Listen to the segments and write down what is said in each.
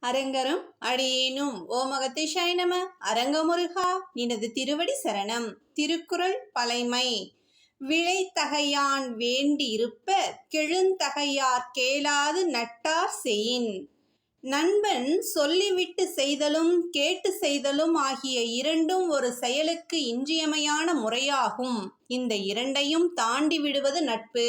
அரங்கரும் அடியேனும். ஓமகத்தை சைனம அரங்கமுருகா நினது திருவடி சரணம். திருக்குறள் பலைமை விழைத்தகையான் வேண்டி இருப்ப கெழுந்தகையார் கேளாது நட்டார் செயின். நண்பன் சொல்லிவிட்டு செய்தலும் கேட்டு செய்தலும் ஆகிய இரண்டும் ஒரு செயலுக்கு இன்றியமையான முறையாகும். இந்த இரண்டையும் தாண்டி விடுவது நட்பு.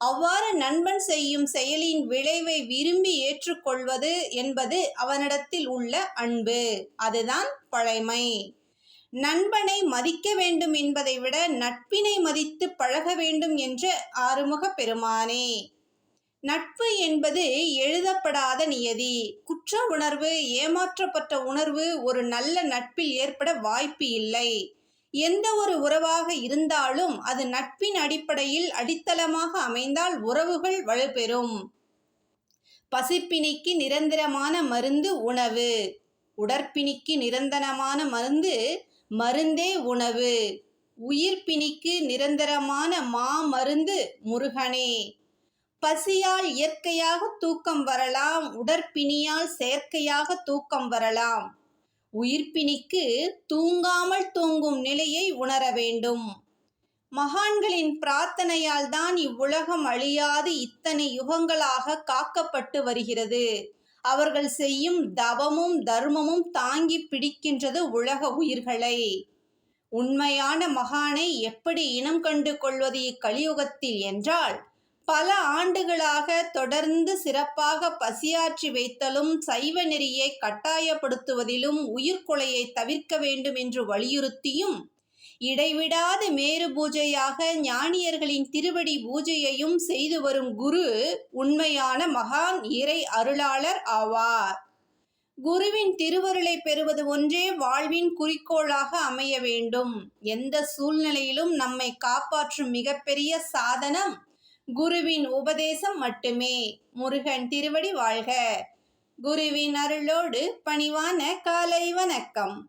அவ்வாறு நண்பன் செய்யும் செயலின் விளைவை விரும்பி ஏற்றுக்கொள்வது என்பது அவனிடத்தில் உள்ள அன்பு. அதுதான் பழைமை. நண்பனை மதிக்க வேண்டும் என்பதை விட நட்பினை மதித்து பழக வேண்டும் என்ற ஆறுமுக பெருமானே. நட்பு என்பது எழுதப்படாத நியதி. குற்ற உணர்வு ஏமாற்றப்பட்ட உணர்வு ஒரு நல்ல நட்பில் ஏற்பட வாய்ப்பு இல்லை. எந்த ஒரு உறவாக இருந்தாலும் அது நட்பின் அடிப்படையில் அடித்தளமாக அமைந்தால் உறவுகள் வலுப்பெறும். பசிப்பிணிக்கு நிரந்தரமான மருந்து உணவு. உடற்பிணிக்கு நிரந்தரமான மருந்து மருந்தே உணவு. உயிர்ப்பிணிக்கு நிரந்தரமான மா மருந்து முருகனே. பசியால் இயற்கையாக தூக்கம் வரலாம் உடற்பிணியால் செயற்கையாக தூக்கம் வரலாம். உயிர்ப்பினிக்கு தூங்காமல் தூங்கும் நிலையை உணர வேண்டும். மகான்களின் பிரார்த்தனையால் தான் இவ்வுலகம் அழியாது இத்தனை யுகங்களாக காக்கப்பட்டு வருகிறது. அவர்கள் செய்யும் தவமும் தர்மமும் தாங்கி பிடிக்கின்றது உலக உயிர்களை. உண்மையான மகானை எப்படி இனம் கண்டு கொள்வது இக்கலியுகத்தில் என்றால் பல ஆண்டுகளாக தொடர்ந்து சிறப்பாக பசியாற்றி வைத்தலும் சைவ நெறியை கட்டாயப்படுத்துவதிலும் உயிர்கொலையை தவிர்க்க வேண்டும் என்று வலியுறுத்தியும் இடைவிடாது மேரு பூஜையாக ஞானியர்களின் திருவடி பூஜையையும் செய்து வரும் குரு உண்மையான மகான் இறை அருளாளர் ஆவார். குருவின் திருவருளை பெறுவது ஒன்றே வாழ்வின் குறிக்கோளாக அமைய வேண்டும். எந்த சூழ்நிலையிலும் நம்மை காப்பாற்றும் மிகப்பெரிய சாதனம் குருவின் உபதேசம் மட்டுமே. முருகன் திருவடி வாழ்க. குருவின் அருளோடு பணிவான காலை வணக்கம்.